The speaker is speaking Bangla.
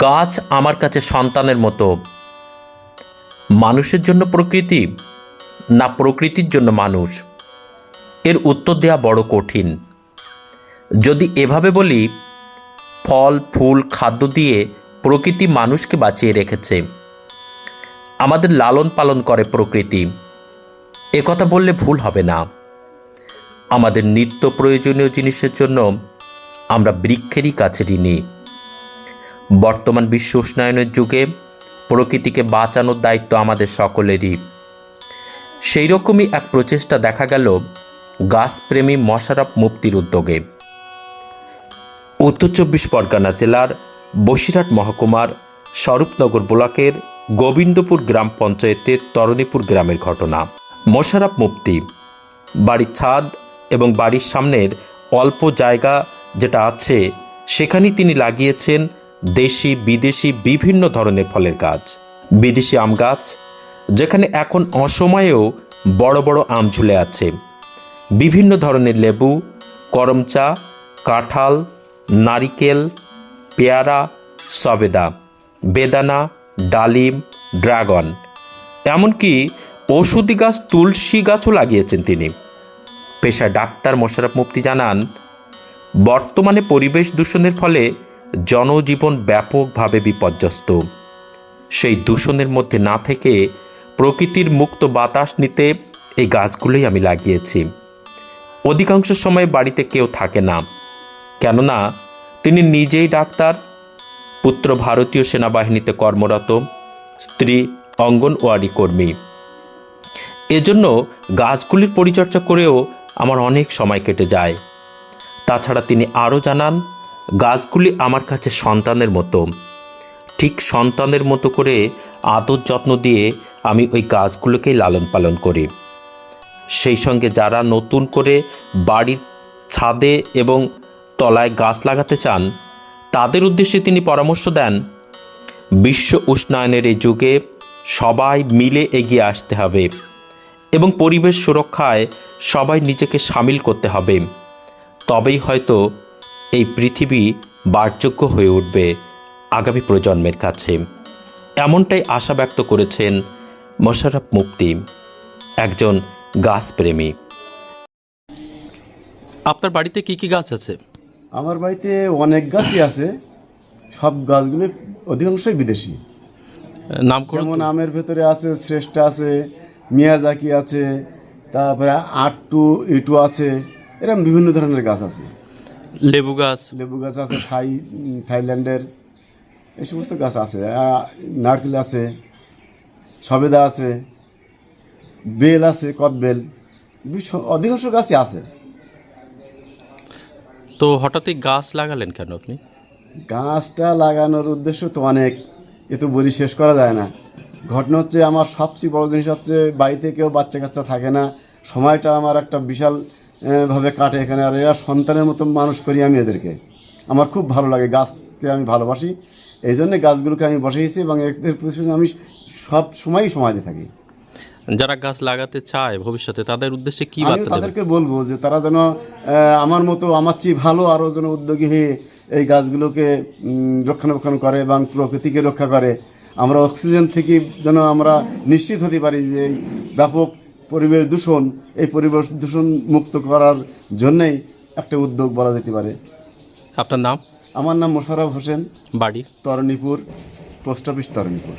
গাছ আমার কাছে সন্তানের মতো। মানুষের জন্য প্রকৃতি না প্রকৃতির জন্য মানুষ? এর উত্তর দেওয়া বড় কঠিন। যদি এভাবে বলি, ফল, ফুল, খাদ্য দিয়ে প্রকৃতি মানুষকে বাঁচিয়ে রেখেছে। আমাদের লালন পালন করে প্রকৃতি। কথা বললে ভুল হবে না। আমাদের নিত্য প্রয়োজনীয় জিনিসের জন্য আমরা বৃক্ষেরই কাছে ঋণী। বর্তমান বিশ্ব উষ্ণায়নের যুগে প্রকৃতিকে বাঁচানোর দায়িত্ব আমাদের সকলেরই। সেই রকমই এক প্রচেষ্টা দেখা গেল গাছপ্রেমী মশারফ মুক্তির উদ্যোগে। উত্তর চব্বিশ পরগনা জেলার বসিরহাট মহকুমার স্বরূপনগর ব্লকের গোবিন্দপুর গ্রাম পঞ্চায়েতের তরণীপুর গ্রামের ঘটনা। মোশারফ মুফতি, বাড়ির ছাদ এবং বাড়ির সামনের অল্প জায়গা যেটা আছে, সেখানেই তিনি লাগিয়েছেন দেশি, বিদেশি, বিভিন্ন ধরনের ফলের গাছ। বিদেশি আম গাছ, যেখানে এখন অসময়েও বড় বড় আম ঝুলে আছে। বিভিন্ন ধরনের লেবু করমচা কাঁঠাল, নারিকেল, পেয়ারা, সবেদা, বেদানা, ডালিম, ড্রাগন। এমনকি ওষুধি গাছ, তুলসী গাছও লাগিয়েছেন তিনি। পেশায় ডাক্তার মোশারফ মুফতি জানান, বর্তমানে পরিবেশ দূষণের ফলে জনজীবন ব্যাপকভাবে বিপর্যস্ত। সেই দূষণের মধ্যে না থেকে প্রকৃতির মুক্ত বাতাস নিতে এই গাছগুলোই আমি লাগিয়েছি। অধিকাংশ সময় বাড়িতে কেউ থাকে না। কেননা, তিনি নিজেই ডাক্তার, পুত্র ভারতীয় সেনাবাহিনীতে কর্মরত, স্ত্রী অঙ্গনওয়াড়ি কর্মী। এজন্য গাছগুলির পরিচর্যা করেও আমার অনেক সময় কেটে যায়। তাছাড়া তিনি আরও জানান গাছগুলি আমার কাছে সন্তানের মতো। ঠিক সন্তানের মতো করে আদর যত্ন দিয়ে আমি ওই গাছগুলোকেই লালন পালন করি। সেই সঙ্গে যারা নতুন করে বাড়ির ছাদে এবং তলায় গাছ লাগাতে চান, তাদের উদ্দেশ্যে তিনি পরামর্শ দেন, বিশ্ব উষ্ণায়নের এই যুগে সবাই মিলে এগিয়ে আসতে হবে এবং পরিবেশ সুরক্ষায় সবাই নিজেকে সামিল করতে হবে। তবেই হয়তো এই পৃথিবী বাসযোগ্য হয়ে উঠবে আগামী প্রজন্মের কাছে। এমনটাই আশা ব্যক্ত করেছেন মোশাররফ মুফতি একজন গাছপ্রেমী আপনার বাড়িতে কি কি গাছ আছে? আমার বাড়িতে অনেক গাছই আছে। সব গাছগুলো অধিকাংশই বিদেশি। নাম যেমন আমের ভেতরে আছে শ্রেষ্ঠ আছে মিয়াজাকি আছে তারপরে আটটু ইটু আছে এরকম বিভিন্ন ধরনের গাছ আছে। লেবু গাছ। লেবু গাছ আছে থাই থাইল্যান্ডের এই সমস্ত গাছ আছে। নারকেল আছে সবেদা আছে বেল আছে কদবেল অধিকাংশ গাছই আছে। তো হঠাৎই গাছ লাগালেন কেন আপনি? গাছটা লাগানোর উদ্দেশ্য তো অনেক এ তো বলি শেষ করা যায় না। ঘটনা হচ্ছে আমার সবচেয়ে বড় জিনিস হচ্ছে বাড়িতে কেউ বাচ্চা কাচ্চা থাকে না। সময়টা আমার একটা বিশাল ভাবে কাটে এখানে আর এরা সন্তানের মতো মানুষ করি আমি এদেরকে। আমার খুব ভালো লাগে গাছকে আমি ভালোবাসি এই জন্যে গাছগুলোকে আমি বসিয়েছি এবং এদের প্রতি আমি সব সময়ই সময় দিয়ে থাকি। যারা গাছ লাগাতে চায় ভবিষ্যতে তাদের উদ্দেশ্যে কি আমি বার্তা তাদেরকে বলব যে তারা যেন আমার মতো আমার চেয়ে ভালো আরও যেন উদ্যোগী হয়ে এই গাছগুলোকে রক্ষণাবেক্ষণ করে এবং প্রকৃতিকে রক্ষা করে। আমরা অক্সিজেন থেকে যেন আমরা নিশ্চিত হতে পারি যে এই ব্যাপক পরিবেশ দূষণ এই পরিবেশ দূষণ মুক্ত করার জন্যেই একটা উদ্যোগ বলা যেতে পারে। আপনার নাম? আমার নাম মোশাররফ হোসেন। বাড়ি? Taranipur post office Taranipur.